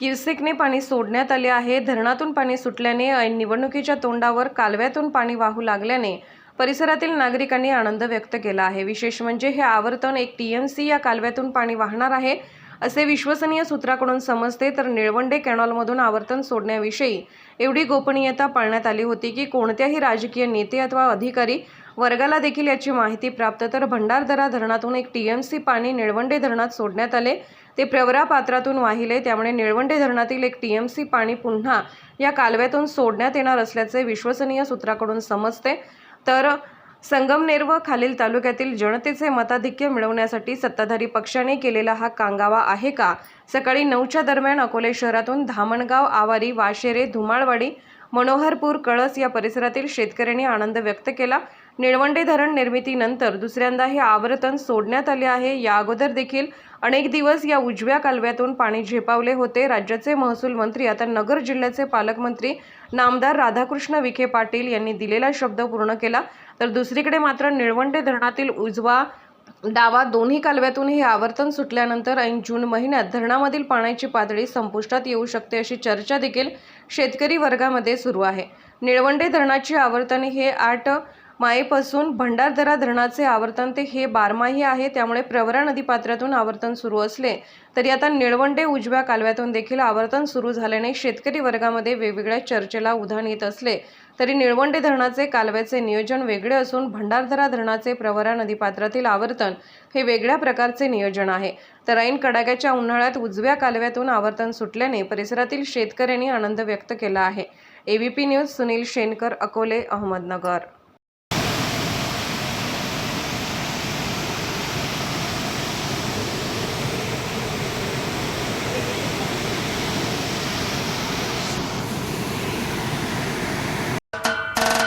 किरसेकने पाणी सोडण्यात आले आहे. धरणातून पाणी सुटल्याने ऐन निवडणुकीच्या तोंडावर कालव्यातून पाणी वाहू लागल्याने परिसरातील नागरिकांनी आनंद व्यक्त केला आहे. विशेष म्हणजे हे आवर्तन एक टीएमसी या कालव्यातून पाणी वाहणार आहे असे विश्वसनीय सूत्राकडून समजते. तर निळवंडे कॅनॉलमधून आवर्तन सोडण्याविषयी एवढी गोपनीयता पाळण्यात आली होती की कोणत्याही राजकीय नेते अथवा अधिकारी वर्गाला देखील याची माहिती प्राप्त. तर भंडारदरा धरणातून एक टीएमसी पाणी निळवंडे धरणात सोडण्यात आले. ते प्रवरा पात्रातून वाहिले त्यामुळे निळवंडे धरणातील एक टीएमसी पाणी पुन्हा या कालव्यातून सोडण्यात येणार असल्याचे विश्वसनीय सूत्राकडून समजते. तर संगमनेर व खालील तालुक्यातील जनतेचे मताधिक्य मिळवण्यासाठी सत्ताधारी पक्षाने केलेला हा कांगावा आहे का? सकाळी नऊच्या दरम्यान अकोले शहरातून धामणगाव आवारी वाशेरे धुमाळवाडी मनोहरपूर कळस या परिसरातील शेतकऱ्यांनी आनंद व्यक्त केला. निळवंडे धरण निर्मितीनंतर दुसऱ्यांदा हे आवर्तन सोडण्यात आले आहे. या अगोदर देखील अनेक दिवस या उजव्या कालव्यातून पाणी झेपावले होते. राज्याचे महसूल मंत्री आता नगर जिल्ह्याचे पालकमंत्री नामदार राधाकृष्ण विखे पाटील यांनी दिलेला शब्द पूर्ण केला. तर दुसरीकडे मात्र निळवंडे धरणातील उजवा डावा दोन्ही कालव्यातून हे आवर्तन सुटल्यानंतर ऐन जून महिन्यात धरणामधील पाण्याची पातळी संपुष्टात येऊ शकते अशी चर्चा देखील शेतकरी वर्गामध्ये सुरू आहे. निळवंडे धरणाची आवर्तने हे आठ मायेपासून भंडारदरा धरणाचे आवर्तन ते हे बारमाही आहे त्यामुळे प्रवरा नदीपात्रातून आवर्तन सुरू असले तरी आता निळवंडे उजव्या कालव्यातून देखील आवर्तन सुरू झाल्याने शेतकरी वर्गामध्ये वेगवेगळ्या चर्चेला उधाण येत असले तरी निळवंडे धरणाचे कालव्याचे नियोजन वेगळे असून भंडारदरा धरणाचे प्रवरा नदीपात्रातील आवर्तन हे वेगळ्या प्रकारचे नियोजन आहे. तर ऐन कडाक्याच्या उन्हाळ्यात उजव्या कालव्यातून आवर्तन सुटल्याने परिसरातील शेतकऱ्यांनी आनंद व्यक्त केला आहे. ABP news Sunil Shenkar Akole Ahmednagar.